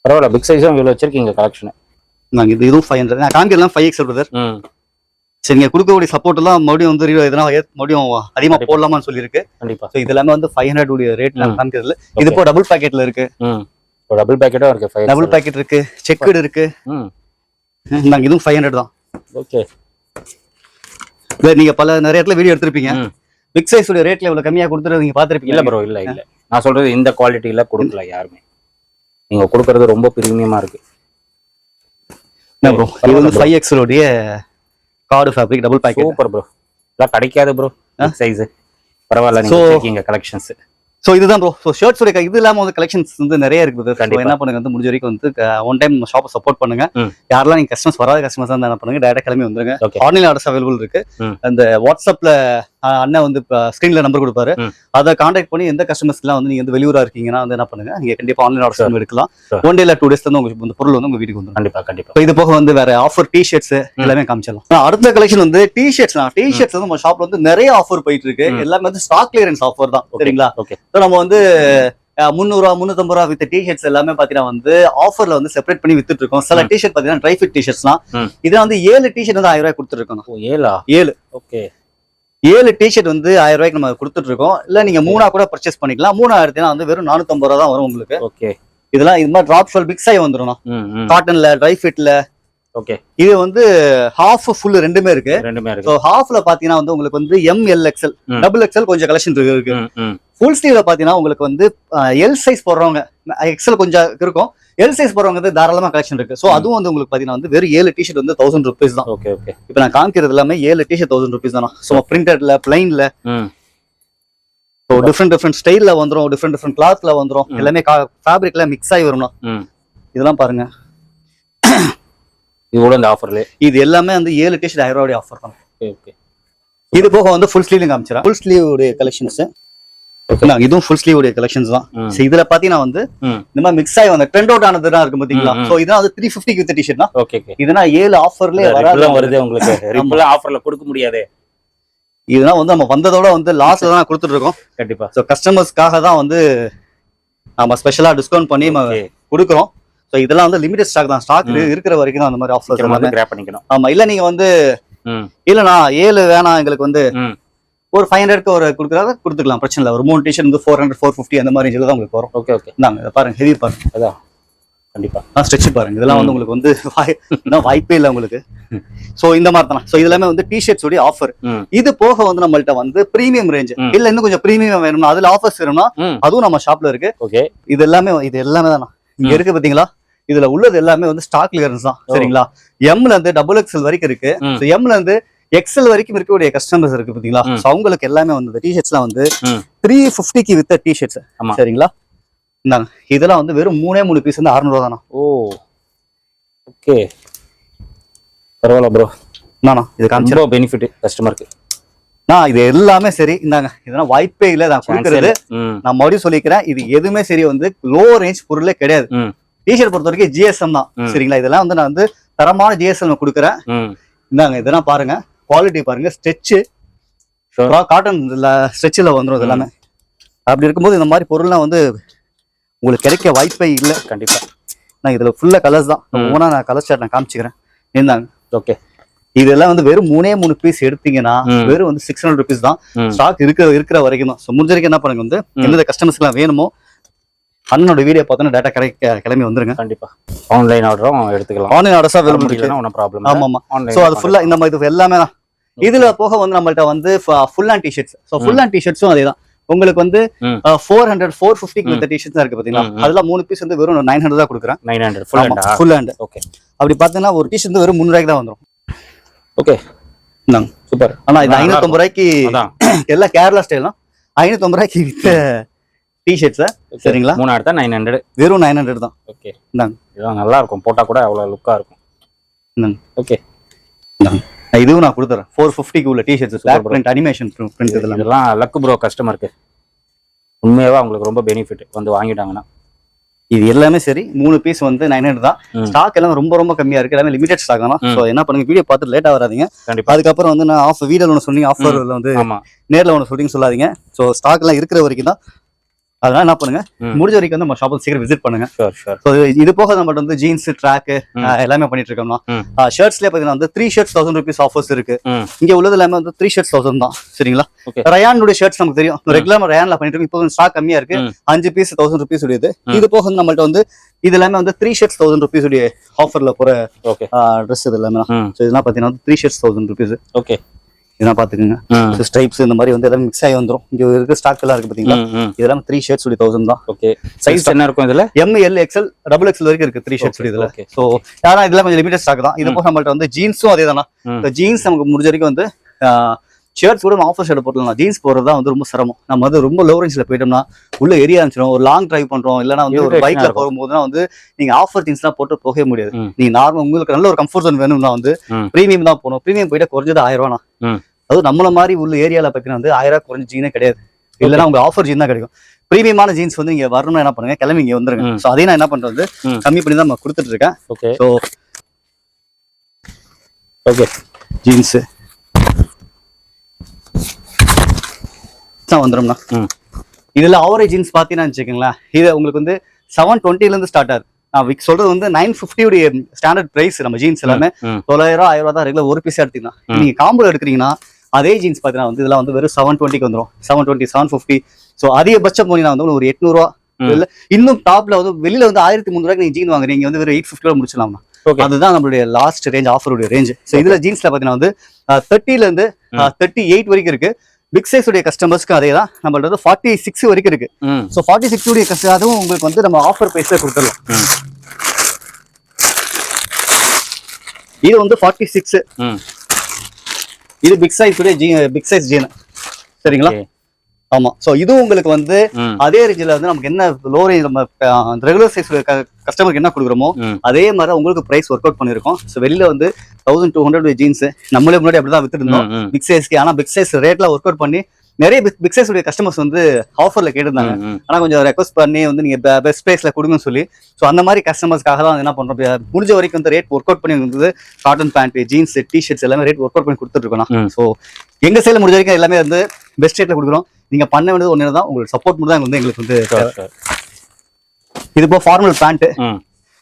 பரவாயில்ல பிக் சைஸும் இவ்வளோ வச்சிருக்கீங்க கலெக்ஷன் நாங்க இது இதுவும் ஃபைவ் ஹண்ட்ரட் நான் காமிக்கலாம் ஃபைவ் எக்ஸ் பிரதர் சரி நீங்க கொடுக்கக்கூடிய சப்போர்ட் எல்லாம் மறுபடியும் வந்து ஏத்- மறுபடியும் அதிகமா போடலாமான்னு சொல்லியிருக்கு. கண்டிப்பா. ஸோ இது எல்லாமே வந்து ஃபைவ் ஹண்ட்ரட் உடைய ரேட் நான். காமிக்கிறதுல. இது இப்போ டபுள் பேக்கெட்ல இருக்கு. டபுள் பேக்கெட்டும் இருக்கு டபுள் பேக்கெட் இருக்கு. செக்குடு இருக்கு. ம். நாங்க இதுவும் ஃபைவ் ஹண்ட்ரட் தான். ஓகே நீங்க பல நிறைய இடத்துல வீடியோ எடுத்திருப்பீங்க. பிக் சைஸ் உடைய ரேட்ல இவ்வளவு கம்மியா கொடுத்துட்டு நீங்க பாத்திருப்பீங்க இல்ல ப்ரோ இல்ல இல்ல. நான் சொல்றது இந்த குவாலிட்டியில கொடுக்கல யாருமே. நீங்க கொடுக்கறது ரொம்ப பிரீமியமா இருக்கு. ப்ரோ இது வந்து ஃபைவ் எக்ஸ் உடைய card fabric double packet super bro இதெல்லாம் கிடைக்காது ப்ரோ சைஸ் பரவாயில்ல நீங்க கலெக்ஷன்ஸ் ஸோ இதுதான் ப்ரோ ஸோ ஷர்ட்ஸ் உடைய இது இல்லாம வந்து கலெக்ஷன்ஸ் வந்து நிறைய இருக்குது So, கண்டிப்பா. என்ன பண்ணுங்க வந்து முடிஞ்ச வரைக்கும் வந்து ஒன் டைம் ஷாப்பை சப்போர்ட் பண்ணுங்க. யாரெல்லாம் நீங்க கஸ்டமர்ஸ் வராத கஸ்டமர்ஸ் தான் என்ன பண்ணுங்க டேரக்ட் கிளம்பி வந்துருங்க. ஆன்லைன் ஆர்டர்ஸ் அவைலபிள் இருக்கு. அந்த வாட்ஸ்அப்ல அண்ணன் வந்து ஸ்கிரீன்ல நம்பர் கொடுப்பாரு. அதை கான்டாக்ட் பண்ணி எந்த கஸ்டமர்ஸ்லாம் வந்து நீங்க வந்து வெளியூரா இருக்கீங்கன்னா வந்து என்ன பண்ணுங்க நீங்க கண்டிப்பா ஆன்லைன் ஆர்டர்ஸ். எடுக்கலாம். ஒன் டேல டூ டேஸ் வந்து உங்களுக்கு இந்த பொருள் வந்து உங்க வீட்டுக்கு வந்துடும் கண்டிப்பா கண்டிப்பா. இது போக வந்து வேற ஆஃபர் டி ஷர்ட்ஸ் எல்லாமே காமிச்சிடலாம். அடுத்த கலெக்ஷன் வந்து டி ஷர்ட்ஸ் டி ஷர்ட்ஸ் வந்து நம்ம ஷாப்ல வந்து நிறைய ஆஃபர் போயிட்டு இருக்கு. எல்லாமே வந்து ஸ்டாக் கிளியரன்ஸ் ஆஃபர் தான். சரிங்களா? ஓகே ஸோ நம்ம வந்து அஹ், முந்நூறுவா முந்நூத்தம்பது ரூபா வித் டி ஷர்ட்ஸ் எல்லாமே பாத்தீங்கன்னா வந்து ஆஃபர்ல வந்து செப்பரேட் பண்ணி வித்துட்டு இருக்கோம் சில ம். டி ஷர்ட் பாத்தீங்கன்னா ட்ரை ஃபிட் டி ஷர்ட்ஸ்லாம் ம். இதுல வந்து ஏழு டி ஷர்ட் வந்து ஆயிரம் ரூபாய் கொடுத்துருக்கோம் ஏலா ஏழு? ஓகே. ஏழு டிஷர்ட் வந்து ஆயிரம் ரூபாய்க்கு நம்ம கொடுத்துட்டு இருக்கோம் இல்ல நீங்க மூணா கூட பர்ச்சேஸ் பண்ணிக்கலாம். மூணாயிரத்தினா வந்து வெறும் நானூத்தம்பது ரூபா தான் வரும் உங்களுக்கு. ஓகே. இதெல்லாம் இது மாதிரி டிராப் ஷோல் பிக்ஸ் ஆகி வந்துடும் காட்டன்ல ட்ரை ஃபிட்ல ஓகே. இது வந்து ஹாஃப் ஃபுல் ரெண்டுமே இருக்கு. ரெண்டுமே ஸோ இருக்கு ஹாஃப்ல பாத்தீங்கன்னா வந்து உங்களுக்கு வந்து M L XL. Double XL கொஞ்சம் கலெக்ஷன் இருக்கு. ஃபுல் ஸ்லீவ்ல பாத்தீங்கன்னா உங்களுக்கு வந்து எல் சைஸ் போடுறவங்க எக்ஸ்எல் கொஞ்சம் இருக்கும். எல் சைஸ் போடுறவங்க வந்து தாராளமா கலெக்ஷன் இருக்கு. ஸோ. அதுவும் வந்து உங்களுக்கு பாத்தீங்கன்னா வந்து வெறும் ஏழு டிஷர்ட் வந்து தௌசண்ட் ருபீஸ் தான். ஓகே ஓகே இப்போ நான் காமிக்கிறது எல்லாமே ஏழு டிஷர்ட் தௌசண்ட் ருபீஸ் தான்? ஸோ பிரிண்டட்ல பிளைன்ல ஸோ டிஃப்ரெண்ட் டிஃப்ரெண்ட் ஸ்டைல்ல வந்துரும் டிஃப்ரெண்ட் டிஃப்ரெண்ட் கிளாத்ல வந்துரும். எல்லாமே ஃபேப்ரிக்ல மிக்ஸ் ஆகி வரும்னா. ம். இதெல்லாம் பாருங்க. இது கூட இந்த ஆஃபர்ல இது எல்லாமே வந்து ஏழு டிஷர்ட் ஆயிரம் ரூபாய் ஆஃபர் தான். ஓகே இது போக வந்து ஃபுல் ஸ்லீவ் காமிச்சிடறேன். ஃபுல் ஸ்லீவ் உடைய கலெக்ஷன்ஸ் இதுவும் ஃபுல் ஸ்லீவ் உடைய கலெக்ஷன்ஸ் தான். So, இதுல பாத்தீங்கன்னா வந்து இந்த மாதிரி மிக்ஸ் ஆகி வந்த ட்ரெண்ட் அவுட் ஆனதுதான் இருக்கு பாத்தீங்களா? ம், ம். சோ இதெல்லாம் வந்து த்ரீ ஃபிஃப்டி வித் டிஷர்ட்னா ஓகே ஓகே இதுனா ஏழு ஆஃபர்லயே ரிப்லாம் வராது வருது உங்களுக்கு ரிப்லாம் ஆஃபர்ல கொடுக்க முடியாது. இதெல்லாம் வந்து நம்ம வந்ததோட வந்து லாஸ்ட்ல தான் கொடுத்துட்டு இருக்கோம். கண்டிப்பா. ஸோ கஸ்டமர்ஸ்க்காக தான் வந்து நம்ம ஸ்பெஷலா டிஸ்கவுண்ட் பண்ணி கொடுக்குறோம். ஸோ இதெல்லாம் வந்து லிமிடெட் ஸ்டாக் தான். ஸ்டாக். இருக்கிற வரைக்கும் தான் அந்த மாதிரி ஆஃபர்ஸ் கிராப் பண்ணிக்கணும். ஆமா இல்ல நீங்க வந்து இல்லண்ணா ஏழு வேணாம் எங்களுக்கு வந்து ஒரு ஃபைவ் ஹண்ட்ரட்க்கு ஒரு கொடுக்குறதா கொடுத்துக்கலாம் பிரச்சனை இல்லை. ஒரு மூணு டிஷர்ட் வந்து ஃபோர் ஹண்ட்ரட் ஃபோர் ஃபிஃப்டி அந்த மாதிரி ரேஞ்சில் தான் உங்களுக்கு வரும். ஓகே ஓகே இந்தாங்க இதை பாருங்க ஹெவி பாருங்க. அதான். கண்டிப்பா. ஆ ஸ்ட்ரெச் பாருங்க. இதெல்லாம் வந்து. உங்களுக்கு வந்து வாய்- வாய்ப்பே இல்லை உங்களுக்கு. ஸோ இந்த மாதிரி தான். ஸோ இது எல்லாமே வந்து டிஷர்ட்ஸ் உடைய ஆஃபர் இது போக வந்து நம்மள்ட்ட வந்து பிரீமியம் ரேஞ்ச். இல்ல இன்னும் கொஞ்சம் பிரீமியம் வேணும்னா அதுல ஆஃபர்ஸ் வேணும்னா அதுவும் நம்ம ஷாப்ல இருக்கு. ஓகே இது எல்லாமே இது எல்லாமே தானா. இங்க. இருக்கு பாத்தீங்களா? இதுல உள்ளது எல்லாமே வந்து ஸ்டாக் கிளியரன்ஸ் தான். சரிங்களா? எம்ல இருந்து டபுள் எக்ஸ்எல் வரைக்கும் இருக்கு. எம்ல இருந்து எக்ஸ்எல் வரைக்கும் இருக்கக்கூடிய கஸ்டமர்ஸ் இருக்கு பாத்தீங்களா? அவங்களுக்கு எல்லாமே வந்து டிஷர்ட்ஸ்லாம் வந்து. த்ரீ ஃபிஃப்டிக்கு வித்த டிஷர்ட்ஸ். சரிங்களா? இந்தாங்க. இதெல்லாம் வந்து வெறும் மூணே மூணு பீஸ் வந்து அறுநூறுவா தானா? ஓ. ஓகே. பரவாயில்ல ப்ரோ நானா இது காமிச்சு பெனிஃபிட் கஸ்டமருக்கு நான் இது எல்லாமே சரி. இந்தாங்க. இதெல்லாம் வாய்ப்பே இல்லை. நான் கொடுக்கறது. நான் மறுபடியும் சொல்லிக்கிறேன். இது எதுவுமே சரி வந்து லோ ரேஞ்ச் பொருளே கிடையாது. டிஷர்ட் பொறுத்த வரைக்கும் ஜிஎஸ்எம் தான். சரிங்களா? இதெல்லாம் வந்து நான் வந்து தரமான ஜிஎஸ்எம் கொடுக்குறேன். இந்தாங்க. இதெல்லாம் பாருங்க. குவாலிட்டி பாருங்க ஸ்ட்ரெச் Sure. காட்டன் ஸ்ட்ரெச்சில் வந்துடும் எல்லாமே. அப்படி இருக்கும்போது இந்த மாதிரி பொருள்லாம் வந்து உங்களுக்கு கிடைக்க வாய்ப்பே இல்லை. கண்டிப்பா. நான் இதுல ஃபுல்லா கலர்ஸ் தான். ஓனா நான் கலர் ஷர்ட் நான் காமிச்சுக்கிறேன். இந்தாங்க. ஓகே இதெல்லாம் வந்து வெறும் மூணே மூணு பீஸ் எடுத்தீங்கன்னா. வெறும் வந்து சிக்ஸ் ஹண்ட்ரட் ருபீஸ் தான். ஸ்டாக் இருக்கிற இருக்கிற வரைக்கும் தான். ஸோ முடிஞ்ச வரைக்கும் என்ன பண்ணுங்க வந்து ம். எந்த கஸ்டமர்ஸ்க்குலாம் வேணுமோ அண்ணனோட வீடியோ பார்த்தோன்னா டேட்டா கிடைக்க கிளம்பி வந்துருங்க. கண்டிப்பா. ஆன்லைன் ஆர்டரும் எடுத்துக்கலாம். ஆன்லைன் ஆர்டர்ஸா வர அவைலபிள் இருக்கு முடியலன்னா ஒன்றும் ப்ராப்ளம் ஆமா ஆமா ஆன்லைன் ஸோ அது ஃபுல்லா இந்த மாதிரி இது எல்லாமே தான் இதுல போக வந்து நம்மள்ட்ட வந்து full hand t-shirts so full hand டிஷர்ட்ஸும் அதே தான் உங்களுக்கு வந்து. ஃபோர் ஹண்ட்ரட் ஃபோர் ஃபிஃப்டிக்கு இந்த டிஷர்ட்ஸ் தான் இருக்கு பாத்தீங்களா. அதெல்லாம் மூணு பீஸ் வந்து வெறும் நைன் ஹண்ட்ரட் தான் கொடுக்குறேன். நைன் ஹண்ட்ரட் ஃபுல் ஹேண்டா ஓகே அப்படி பார்த்தீங்கன்னா ஒரு டிஷர்ட் வந்து வெறும் முந்நூறுவாய்க்கு தான் வந்துடும் ஓகே சூப்பர். ஆனா இது ஐநூத்தம்பது ரூபாய்க்கு (coughs) எல்லாம் கேரளா ஸ்டைல்லாம் ஐநூத்தம்பது ரூபாய்க்கு வித்த டிஷர்ட்ஸ் சரிங்களா? மூணு எடுத்தா நைன் ஹண்ட்ரட் வெறும் நைன் ஹண்ட்ரட் தான். ஓகே இந்தாங்க. இதெல்லாம் நல்லா இருக்கும். போட்டா கூட அவ்வளவு லுக்கா இருக்கும். இந்தாங்க. ஓகே இந்தாங்க. இதுவும் நான் கொடுத்துறேன். ஃபோர் ஃபிஃப்டிக்கு உள்ள t-shirts bro. Print animation print இதெல்லாம். லக்கு ப்ரோ கஸ்டமருக்கு உண்மையாவே அவங்களுக்கு ரொம்ப பெனிஃபிட் வந்து வாங்கிட்டாங்கன்னா. இது எல்லாமே சரி மூணு பீஸ் வந்து நைன் ஹண்ட்ரட் தான். ஸ்டாக் எல்லாம் ரொம்ப ரொம்ப கம்மியா இருக்கு எல்லாமே லிமிடெட் ஸ்டாக் தான். ஸோ என்ன பண்ணுங்க வீடியோ பார்த்து லேட்டா வராதீங்க கண்டிப்பா. அதுக்கப்புறம் வந்து நான் ஆஃப் வீடியோல ஒன்று சொன்னீங்க ஆஃபர்ல வந்து நேர்ல ஒன்று சொல்லிங்க சொல்லாதீங்க. ஸோ ஸ்டாக் எல்லாம் இருக்கிற வரைக்கும் தான் அதனால என்ன பண்ணுங்க. முடிஞ்ச வரைக்கும் வந்து நம்ம ஷாப் சீக்கிரம் விசிட் பண்ணுங்க. இது போக நம்மகிட்ட வந்து ஜீன்ஸ் ட்ராக். எல்லாமே பண்ணிட்டு இருக்கோம்னா ம். ஷர்ட்ஸ்லேயே பார்த்தீங்கன்னா வந்து three shirts thousand rupees offers இருக்கு. இங்க உள்ளது எல்லாமே வந்து த்ரீ ஷர்ட்ஸ் தௌசண்ட் தான். சரிங்களா. ரயானுடைய ஷர்ட்ஸ் நமக்கு தெரியும். ரெகுலர் ரயான்ல பண்ணிட்டு இருக்கோம். இப்போ ஸ்டாக் கம்மியா இருக்கு. அஞ்சு பீஸ் தௌசண்ட் ருபீஸ் உடையது. இது போக வந்து நம்மள்ட்ட வந்து இது எல்லாமே வந்து த்ரீ ஷர்ட்ஸ் தௌசண்ட் ருபீஸ் உடைய ஆஃபர்ல போற ட்ரெஸ் இது எல்லாமே இதெல்லாம் பார்த்தீங்கன்னா three shirts thousand rupees okay இதெல்லாம் பார்த்துக்குங்க. ம் ஸ்ட்ரைப்ஸ் இந்த மாதிரி வந்து எல்லாம் மிக்ஸ் ஆகி வந்துரும். இங்க இருக்க ஸ்டாக் எல்லாம் இருக்கு பாத்தீங்களா இதெல்லாம் த்ரீ ஷர்ட்ஸ் உடைய தௌசண்ட் தான். ஓகே சைஸ் என்ன இருக்கும் இதுல? M L XL double XL வரைக்கும் இருக்கு த்ரீ ஷர்ட்ஸ் இதுல. ஸோ யாரா இதெல்லாம் கொஞ்சம் லிமிடெட் ஸ்டாக் தான். இது போக நம்மள்ட்ட வந்து ஜீன்ஸும் அதே தானா ஜீன்ஸ் நமக்கு முடிஞ்ச வரைக்கும் வந்து ஷர்ட்ஸ் கூட ஆஃபர் ஷர்ட் போட்டுலாம் ஜீன்ஸ் போறது தான் வந்து ரொம்ப சிரமம். நம்ம வந்து ரொம்ப லோ ரேஞ்சில் போயிட்டோம்னா உள்ள ஏரியா இருந்துச்சிடும் ஒரு லாங் டிரைவ் பண்றோம். இல்லைன்னா வந்து ஒரு பைக்ல. போகும்போதுனா வந்து நீங்க ஆஃபர் ஜீன்ஸ்லாம் போட்டு போகவே முடியாது. ம். நீங்க நார்மல் உங்களுக்கு நல்ல ஒரு கம்ஃபர்ட் ஜோன் வேணும்னா வந்து. ப்ரீமியம் தான் போகணும். ப்ரீமியம் போயிட்டா குறைஞ்சது ஆயிரம் ரூபானா ம். அதுவும் நம்மள மாதிரி உள்ள ஏரியால பார்த்தீங்கன்னா வந்து ஆயிரம் குறைஞ்ச ஜீனே கிடையாது. இல்லைன்னா உங்களுக்கு ஆஃபர் ஜீன் தான் கிடைக்கும். ப்ரீமியமான ஜீன்ஸ் வந்து நீங்க வரணும்னா என்ன பண்ணுங்க? கிளம்பி இங்க வந்துருங்க. ஸோ அதே நான் என்ன பண்றது. கம்மி பண்ணி தான் நம்ம கொடுத்துட்டு இருக்கேன். ஓகே ஸோ ஓகே ஜீன்ஸ் வந்துடும்ண்ணா ம். இதுல ஆவரேஜ் ஜீன்ஸ் பார்த்தீங்கன்னா வச்சுக்கோங்களேன். இது உங்களுக்கு வந்து செவன் டுவெண்ட்டில இருந்து ஸ்டார்ட் ஆகுது. நான் விக் சொல்றது வந்து நைன் உடைய ஸ்டாண்டர்ட் பிரைஸ் நம்ம ஜீன்ஸ் எல்லாமே தொள்ளாயிரம் ஆயிரம் தான் ரெகுலர் ஒரு பீஸ் எடுத்தீங்கன்னா. நீங்க காம்போ எடுக்கிறீங்கன்னா அதே ஜீன்ஸ் பார்த்தீங்கன்னா வந்து இதெல்லாம் வந்து வெறும் செவன் டுவெண்ட்டிக்கு வந்துடும் seven twenty seven fifty so அதிகபட்சம் போனீங்கன்னா வந்து ஒரு எட்நூறுவா. இல்ல இன்னும் டாப்ல வந்து வெளியில வந்து ஆயிரத்தி முந்நூறுவாய்க்கு நீங்க ஜீன் வாங்குறீங்க. வந்து வெறும் எயிட் ஃபிஃப்டியோட முடிச்சலாம்னா ஓகே அதுதான் நம்மளுடைய லாஸ்ட் ரேஞ்ச் ஆஃபருடைய ரேஞ்ச் ஸோ இதுல ஜீன்ஸ்ல பாத்தீங்கன்னா வந்து தேர்ட்டில இருந்து தேர்ட்டி எயிட் வரைக்கும் இருக்கு. பிக் சைஸ் உடைய கஸ்டமர்ஸ்க்கு அதே தான் நம்மள்ட்ட வந்து ஃபார்ட்டி சிக்ஸ் வரைக்கும் இருக்கு. ஸோ ஃபார்ட்டி சிக்ஸ் உடைய கஸ்டமர் அதுவும் உங்களுக்கு வந்து நம்ம ஆஃபர் பிரைஸ்ல கொடுத்துடலாம். இது வந்து ஃபார்ட்டி சிக்ஸ் இது பிக் சைஸ் உடைய ஜீ பிக் சைஸ் ஜீன் சரிங்களா? ஆமா. சோ இதுவும் உங்களுக்கு வந்து அதே ரேஞ்சில் வந்து நமக்கு என்ன லோ ரேஞ்ச் நம்ம ரெகுலர் சைஸ் கஸ்டமருக்கு என்ன கொடுக்குறோமோ அதே மாதிரி உங்களுக்கு பிரைஸ் ஒர்க் அவுட் பண்ணிருக்கோம் ஸோ வெளியில வந்து தௌசண்ட் டூ ஹண்ட்ரட் ஜீன்ஸ் நம்மளே முன்னாடி அப்படிதான் வித்துட்டு இருந்தோம். ம், ம். பிக் சைஸ்க்கு ஆனா பிக் சைஸ் ரேட்ல ஒர்க் அவுட் பண்ணி நிறைய பிக் சைஸ் உடைய கஸ்டமர்ஸ் வந்து ஆஃபர்ல கேட்டிருந்தாங்க. ஆனா கொஞ்சம் ரெக்வஸ்ட் பண்ணி வந்து நீங்க பெஸ்ட் பிரைஸ்ல கொடுங்கன்னு சொல்லி. ஸோ அந்த மாதிரி கஸ்டமர்ஸ்க்காக தான் என்ன பண்றோம்? முடிஞ்ச வரைக்கும் வந்து ரேட் ஒர்க் அவுட் பண்ணி வந்து காட்டன் பேண்ட் ஜீன்ஸ் டிஷர்ட்ஸ் எல்லாமே ரேட் ஒர்க் அவுட் பண்ணி கொடுத்துட்டு. இருக்கோம் ஸோ எங்க சைடுல முடிஞ்ச வரைக்கும் எல்லாமே வந்து பெஸ்ட் ரேட்ல கொடுக்குறோம். நீங்க பண்ண வேண்டியது ஒன்று தான் உங்களுக்கு சப்போர்ட் மட்டும் தான் வந்து எங்களுக்கு வந்து. இது இப்போ ஃபார்மல் பேண்ட்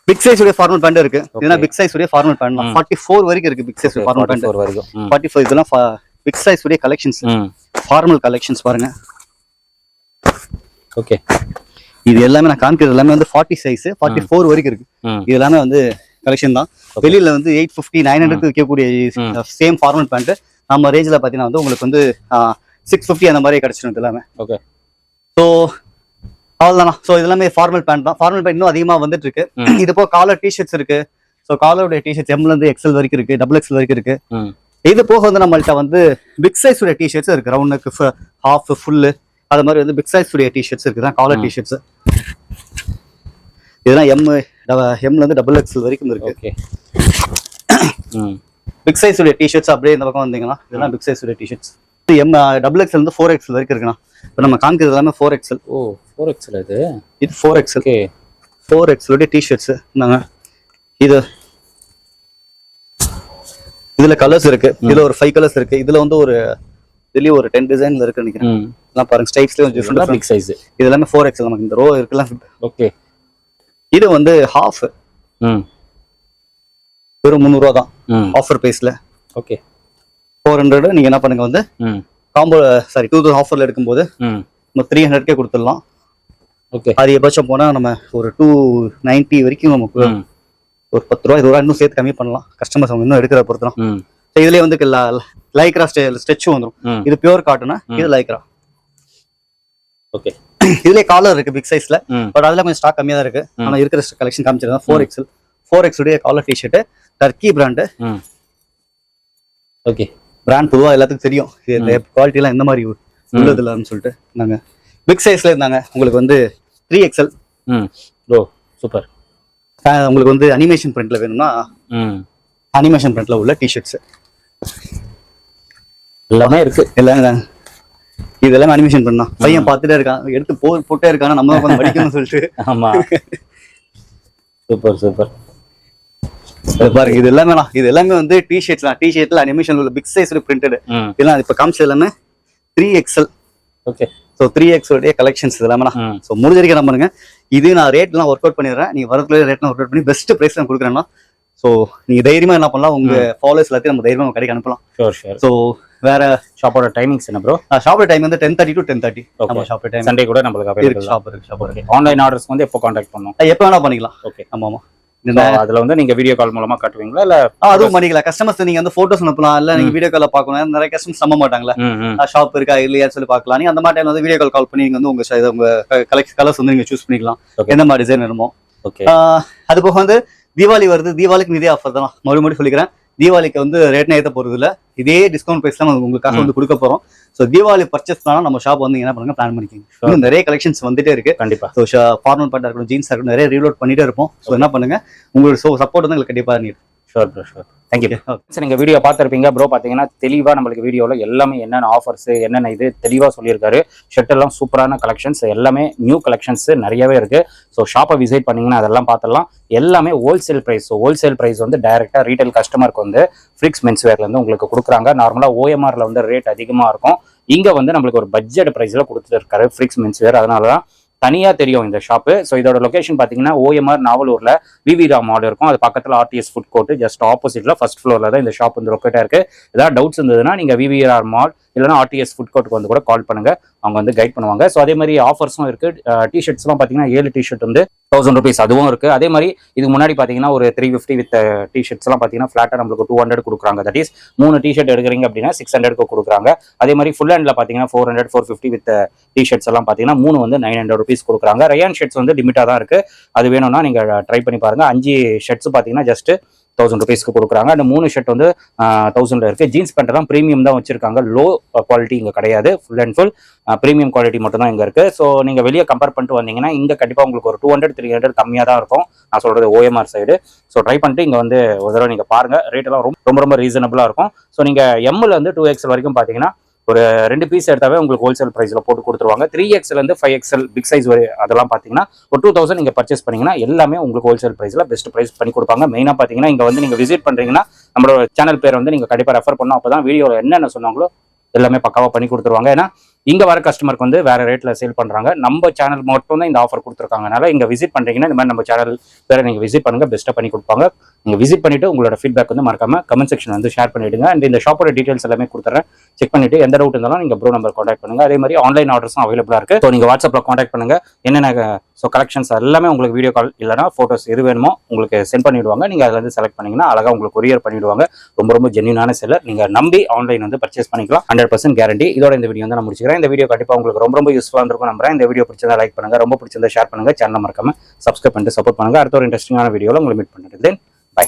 பிக் சைஸ் உடைய ஃபார்மல் பேண்ட் இருக்கு. இதுனா பிக் சைஸ் உடைய ஃபார்மல் பேண்ட். ஃபார்ட்டி ஃபோர் வரைக்கும் இருக்கு பிக் சைஸ் ஃபார்மல் பேண்ட் 44 வரைக்கும். ஃபார்ட்டி ஃபோர் இதெல்லாம் பிக் சைஸ் உடைய கலெக்ஷன்ஸ் ஃபார்மல் கலெக்ஷன்ஸ் பாருங்க. ஓகே இது எல்லாமே நான் காமிக்கிறது எல்லாமே வந்து ஃபார்ட்டி சைஸ் ஃபார்ட்டி ஃபோர் வரைக்கும் இருக்கு. இது எல்லாமே வந்து கலெக்ஷன் தான். வெளியில வந்து எயிட் ஃபிஃப்டி நைன் ஹண்ட்ரட் விற்கக்கூடிய சேம் ஃபார்மல் பேண்ட் நம்ம ரேஞ்சில் பார்த்தீங்கன்னா வந்து உங்களுக்கு வந்து சிக்ஸ் ஃபிஃப்டி அந்த மாதிரி கிடைச்சிடும் இது எல்லாமே. ஓகே ஸோ அவ்வளோதானா ஸோ எல்லாமே ஃபார்மல் பேண்ட் தான். ஃபார்மல் பேண்ட் இன்னும் அதிகமாக வந்துட்டு இருக்கு. இது போக காலர் டிஷர்ட்ஸ் இருக்கு. ஸோ காலருடைய டிஷர்ட்ஸ் எம்ல இருந்து எக்ஸல் வரைக்கும் இருக்கு டபுள் எக்ஸல் வரைக்கும் இருக்கு. இது போக வந்து நம்மள்ட்ட வந்து பிக் சைஸ் உடைய டிஷர்ட்ஸ் இருக்கு. ரவுண்டுக்கு ஹாஃப் ஃபுல்லு அது மாதிரி வந்து பிக் சைஸ் உடைய டிஷர்ட்ஸ் இருக்கு. தான் காலர். டிஷர்ட்ஸ் இதெல்லாம் எம் எம்ல இருந்து டபுள் எக்ஸல் வரைக்கும் இருக்கு. ஓகே பிக் சைஸ் உடைய டிஷர்ட்ஸ் அப்படியே இந்த பக்கம் வந்தீங்கன்னா இதெல்லாம் பிக் சைஸ் உடைய டிஷர்ட்ஸ் எம் டபுள் எக்ஸல் இருந்து ஃபோர் எக்ஸல் வரைக்கும் இருக்குண்ணா. இப்போ நம்ம காமிக்கிறது எல்லாமே ஃபோர் எக்ஸல் ஓ ஃபோர் எக்ஸல் இது? இது four XL okay four XL உடைய டிஷர்ட்ஸ் இந்தாங்க. இது இதுல கலர்ஸ் இருக்கு. இதுல ஒரு ஃபைவ் கலர்ஸ் இருக்கு. இதுல வந்து ஒரு இதுலயும் ஒரு டென் டிசைன்ல இருக்கு நினைக்கிறேன். இதெல்லாம் பாருங்க ஸ்டைப்ஸ்லயும் கொஞ்சம் டிஃப்ரெண்ட் பிக் சைஸ் இது எல்லாமே ஃபோர் எக்ஸல் நமக்கு இந்த ரோ இருக்குல்ல. ஓகே. இது வந்து ஹாஃப் ம். வெறும் முந்நூறுவா தான். ஆஃபர் பேஸ்ல ஓகே. ஃபோர் ஹண்ட்ரட் நீங்க என்ன பண்ணுங்க வந்து காம்போ சாரி டூ தௌசண்ட் ஆஃபர்ல எடுக்கும்போது நம்ம த்ரீ ஹண்ட்ரட்கே கொடுத்துடலாம். ஓகே. அதிகபட்சம் போனா நம்ம ஒரு டூ நைன்ட்டி வரைக்கும் நமக்கு ஒரு பத்து ரூபா இருபது ரூபா இன்னும் சேர்த்து கம்மி பண்ணலாம். கஸ்டமர்ஸ் அவங்க இன்னும் எடுக்கிற பொறுத்து தான். ம். So இதுலயே வந்து லைக்ரா ஸ்ட்ரெச்சும் வந்துடும் இது பியூர் காட்டனா இது லைக்ரா ஓகே. இதுலயே காலர் இருக்கு பிக் சைஸ்ல பட் அதுல கொஞ்சம் ஸ்டாக் கம்மியா தான் இருக்கு. ஆனா இருக்கிற கலெக்ஷன் காமிச்சிருந்தா ஃபோர் எக்ஸல் ஃபோர் எக்ஸ் உடைய collar t-shirt Turkey brand okay. Brand பொதுவா எல்லாத்துக்கும் தெரியும். இது இந்த குவாலிட்டி எல்லாம் எந்த மாதிரி உள்ளது இல்லைன்னு சொல்லிட்டு நாங்க பிக் சைஸ்ல இருந்தாங்க. உங்களுக்கு வந்து த்ரீ எக்ஸல் ம். Oh super. உங்களுக்கு வந்து அனிமேஷன் பிரிண்ட்ல வேணும்னா அனிமேஷன் பிரிண்ட்ல உள்ள டிஷர்ட்ஸ் எல்லாமே இருக்கு. எல்லாம் இதாங்க. இது எல்லாமே அனிமேஷன் பண்ணா பையன் பார்த்துட்டே இருக்கான். எடுத்து போ போட்டே இருக்கானா? நம்ம உட்காந்து படிக்கணும்னு சொல்லிட்டு. ஆமா. சூப்பர் சூப்பர் பாருங்க இது எல்லாமே இது எல்லாமே வந்து டிஷர்ட்ஸ் தான். டிஷர்ட்ல அனிமேஷன் உள்ள பிக் சைஸ் பிரிண்டட் இதெல்லாம் இப்ப காமிச்சது எல்லாமே three XL okay so three X உடைய கலெக்ஷன்ஸ் இது எல்லாமே ஸோ முடிஞ்ச வரைக்கும் பண்ணுங்க இது நான் ரேட்லாம் ஒர்க் அவுட் பண்ணிடுறேன். நீங்க வரதுக்குள்ள ரேட்லாம் ஒர்க் அவுட் பண்ணி பெஸ்ட் பிரைஸ் நான் கொடுக்குறேன்னா ஸோ நீங்க தைரியமா என்ன பண்ணலாம்? உங்க ஃபாலோவர்ஸ் எல்லாத்தையும் நம்ம தைரியமா கடைக்கு அனுப்பலாம். ஷோர் ஷோர் ஸோ வேற ஷாப்போட டைமிங்ஸ் என்ன ப்ரோ ஷாப் டைம் வந்து ten thirty to ten thirty. நம்ம ஷாப் டைம் சண்டே கூட நம்மளுக்கு ஷாப் இருக்கு ஷாப் ஆன்லைன் ஆர்டர்ஸ் வந்து எப்போ காண்டாக்ட் பண்ணோம்? எப்போ வேணா பண்ணிக்கலாம். ஓகே ஆமா ஆமா. அதுல வந்து நீங்க வீடியோ கால் மூலமா காட்டுவீங்களா? இல்ல அதுவும் பண்ணிக்கலாம். கஸ்டமர்ஸ் நீங்க வந்து போட்டோஸ் அனுப்பலாம். இல்ல நீங்க வீடியோ கால்ல பார்க்கணும். நிறைய கஸ்டமர்ஸ் நம்ப மாட்டாங்களா ஷாப் இருக்கா இல்லையா சொல்லி பார்க்கலாம். நீங்க அந்த மாதிரி டைம்ல வந்து வீடியோ கால் கால் பண்ணி நீங்க வந்து உங்க உங்க கலர்ஸ் வந்து நீங்க சூஸ் பண்ணிக்கலாம். எந்த மாதிரி டிசைன் வேணுமோ. அது போக வந்து தீபாவளி வருது. தீபாவளிக்கு இதே ஆஃபர் தான். மறுபடியும் சொல்லிக்கிறேன். தீபாவளிக்கு வந்து ரேட் ஏற்ற போறது இல்ல இதே டிஸ்கவுண்ட் பிரைஸ் தான் உங்களுக்காக வந்து கொடுக்க போறோம். ஸோ தீபாவளி பர்ச்சேஸ் பண்ணா நம்ம ஷாப் வந்து என்ன பண்ணுங்க? பிளான் பண்ணிக்கோங்க. இன்னும் நிறைய கலெக்ஷன்ஸ் வந்துட்டே இருக்கு. கண்டிப்பா. ஸோ ஃபார்மல் பேண்டா இருக்கட்டும் ஜீன்ஸ் இருக்கட்டும் நிறைய ரீலோட் பண்ணிட்டே இருப்போம். ஸோ என்ன பண்ணுங்க? உங்களோட ஸோ சப்போர்ட் வந்து எங்களுக்கு கண்டிப்பா need sure sure thank you sir நீங்கள் வீடியோ பார்த்துருப்பீங்க. ப்ரோ பார்த்தீங்கன்னா தெளிவாக நம்மளுக்கு வீடியோவில் எல்லாமே என்னென்ன ஆஃபர்ஸ் என்னென்ன இது தெளிவாக சொல்லியிருக்காரு. ஷெட்டெல்லாம் சூப்பரான கலெக்ஷன்ஸ் எல்லாமே நியூ கலெக்ஷன்ஸ் நிறையவே இருக்குது ஸோ ஷாப்பை விசிட் பண்ணிங்கன்னா அதெல்லாம் பார்த்துடலாம். எல்லாமே wholesale price so wholesale price வந்து டைரெக்டாக ரீட்டைல் கஸ்டமருக்கு வந்து ஃப்ளிக்ஸ் மென்ஸ்வேர்லேருந்து உங்களுக்கு கொடுக்குறாங்க. நார்மலாக ஓஎம்ஆரில் வந்து ரேட் அதிகமாக இருக்கும். இங்கே வந்து நம்மளுக்கு ஒரு பட்ஜெட் ப்ரைஸில் கொடுத்துருக்காரு ஃப்ளிக்ஸ் மென்ஸ்வேர் அதனால தான் தனியாக தெரியும் இந்த ஷாப்பு ஸோ இதோட லொகேஷன் பார்த்தீங்கன்னா ஓஎம்ஆர் நாவலூரில் விவி ராம் மால் இருக்கும். அது பக்கத்தில் ஆர்டிஎஸ் ஃபுட் கோர்ட்டு ஜஸ்ட் ஆப்போசிட்டில் ஃபர்ஸ்ட் ஃப்ளோரில் தான் இந்த ஷாப் வந்து லொக்கேட்டாக இருக்கு. ஏதாவது டவுட்ஸ் இருந்ததுன்னா நீங்க விவிஆர் மால் இல்லைனா ஆர்டிஎஸ் ஃபுட் கோர்ட்டுக்கு வந்து கூட கால் பண்ணுங்க. அவங்க வந்து கைட் பண்ணுவாங்க. ஸோ அதே மாதிரி ஆஃபர்ஸும் இருக்கு. டிஷர்ட்ஸ்லாம் பார்த்தீங்கன்னா ஏழு டிஷர்ட் வந்து தௌசண்ட் ருபீஸ் அதுவும் இருக்கு. அதே மாதிரி இதுக்கு முன்னாடி பார்த்தீங்கன்னா ஒரு த்ரீ ஃபிஃப்டி வித் டிஷர்ட்ஸ்லாம் பார்த்தீங்கன்னா ஃபிளாட்டாக நம்மளுக்கு டூ ஹண்ட்ரட் கொடுக்குறாங்க. தட் இஸ் மூணு டிஷர்ட் எடுக்கிறீங்க அப்படின்னா சிக்ஸ் ஹண்ட்ரட்க்கு கொடுக்குறாங்க. அதே மாதிரி ஃபுல் ஹேண்டில் பார்த்தீங்கன்னா four hundred four fifty with t-shirts எல்லாம் பார்த்தீங்கன்னா மூணு வந்து நைன் ஹண்ட்ரட் ருபீஸ் கொடுக்குறாங்க. ரயான் ஷர்ட்ஸ் வந்து லிமிட்டாக தான் இருக்கு. அது வேணும்னா நீங்கள் ட்ரை பண்ணி பாருங்க. அஞ்சு ஷர்ட்ஸ் பார்த்தீங்கன்னா ஜஸ்ட் தௌசண்ட் ருபீஸ்க்கு கொடுக்குறாங்க. அந்த மூணு ஷர்ட் வந்து தௌசண்ட்ல இருக்கு. ஜீன்ஸ் பேண்ட் எல்லாம் ப்ரீமியம் தான் வச்சிருக்காங்க. லோ குவாலிட்டி இங்க கிடையாது. Full and full premium quality மட்டும் தான் இங்க இருக்கு. ஸோ நீங்க வெளியே கம்பேர் பண்ணிட்டு வந்தீங்கன்னா இங்க கண்டிப்பா உங்களுக்கு ஒரு டூ ஹண்ட்ரட் த்ரீ ஹண்ட்ரட் கம்மியா தான் இருக்கும். நான் சொல்றது ஓஎம்ஆர் சைடு ஸோ ட்ரை பண்ணிட்டு இங்க வந்து ஒரு தடவை நீங்க பாருங்க. ரேட் எல்லாம் ரொம்ப ரொம்ப ரொம்ப ரீசனபிளா இருக்கும். ஸோ நீங்க எம்ல வந்து டூ எக்ஸ்எல் வரைக்கும் பாத்தீங்கன்னா ஒரு ரெண்டு பீஸ் எடுத்தாவே உங்களுக்கு ஹோல்சேல் ப்ரைஸில் போட்டு கொடுத்துருவாங்க. த்ரீ எக்ஸ்லேருந்து ஃபைவ் எக்ஸ்எல் பிக் சைஸ் வரை அதெல்லாம் பார்த்தீங்கன்னா ஒரு டூ தௌசண்ட் நீங்கள் பர்ச்சேஸ் பண்ணிங்கன்னா எல்லாமே உங்களுக்கு ஹோல்சேல் ப்ரைஸில் பெஸ்ட் ப்ரைஸ் பண்ணி கொடுப்பாங்க. மெயினாக பார்த்தீங்கன்னா இங்கே வந்து நீங்கள் விசிட் பண்ணுறீங்கன்னா நம்மளோட சேனல் பேர் வந்து நீங்கள் கண்டிப்பாக ரெஃபர் பண்ணோம் அப்போ தான் வீடியோவில் என்னென்ன சொன்னாங்களோ எல்லாமே பக்காவாக பண்ணி கொடுத்துருவாங்க. ஏன்னா இங்கே வர கஸ்டமருக்கு வந்து வேறு ரேட்டில் சேல் பண்ணுறாங்க நம்ம சேனல் மட்டும் தான் இந்த ஆஃபர் கொடுத்துருக்காங்கனால இங்கே விசிட் பண்ணுறீங்கன்னா இந்த மாதிரி நம்ம சேனல் பேரை நீங்கள் விசிட் பண்ணுங்கள் பெஸ்ட்டாக பண்ணி கொடுப்பாங்க. நீங்கள் விசிட் பண்ணிவிட்டு உங்களோட ஃபீட்பேக் வந்து மறக்காம கமெண்ட் செக்ஷன் வந்து ஷேர் பண்ணிவிடுங்க அண்ட் இந்த ஷாப்போட டீடைல்ஸ் எல்லாமே கொடுத்துறேன். செக் பண்ணிவிட்டு எந்த டவுட் இருந்தாலும் நீங்கள் ப்ரோ நம்பர் காண்டாக்ட் பண்ணுங்கள் அதே மாதிரி ஆன்லைன் ஆர்டர்ஸும் அவைலபிளாக இருக்குது ஸோ நீங்கள் வாட்ஸ்அப்பில் காண்டாக்ட் பண்ணுங்கள் என்னென்ன ஸோ கலெக்ஷன்ஸ் எல்லாமே உங்களுக்கு வீடியோ கால் இல்லைனா ஃபோட்டோஸ் எது வேணுமோ உங்களுக்கு சென்ட் பண்ணிவிடுவாங்க நீங்கள் அதில் வந்து செலக்ட் பண்ணிங்கன்னா அழகாக உங்களுக்கு கொரியர் பண்ணிவிடுவாங்க ரொம்ப ரொம்ப ஜென்யூனான செல்லர் நீங்கள் நம்பி ஆன்லைன் வந்து பர்ச்சேஸ் பண்ணிக்கலாம். ஹண்ட்ரட் பர்சன்ட் கேரண்டி இதோட இந்த வீடியோ வந்து நான் முடிச்சுக்கிறேன். இந்த வீடியோ கண்டிப்பாக உங்களுக்கு ரொம்ப ரொம்ப யூஸ்ஃபுல்லாக இருக்கும் நம்புறேன். இந்த வீடியோ பிடிச்சதா லைக் பண்ணுங்க. ரொம்ப பிடிச்சதா ஷேர் பண்ணுங்கள் சேனல் மறக்காமல் சப்ஸ்கிரைப் பண்ணிட்டு சப்போர்ட் பண்ணுங்க. அடுத்த ஒரு இன்ட்ரெஸ்டிங்கான வீடியோவில் உங்களை மீட் பண்ணுறேன் தென் பை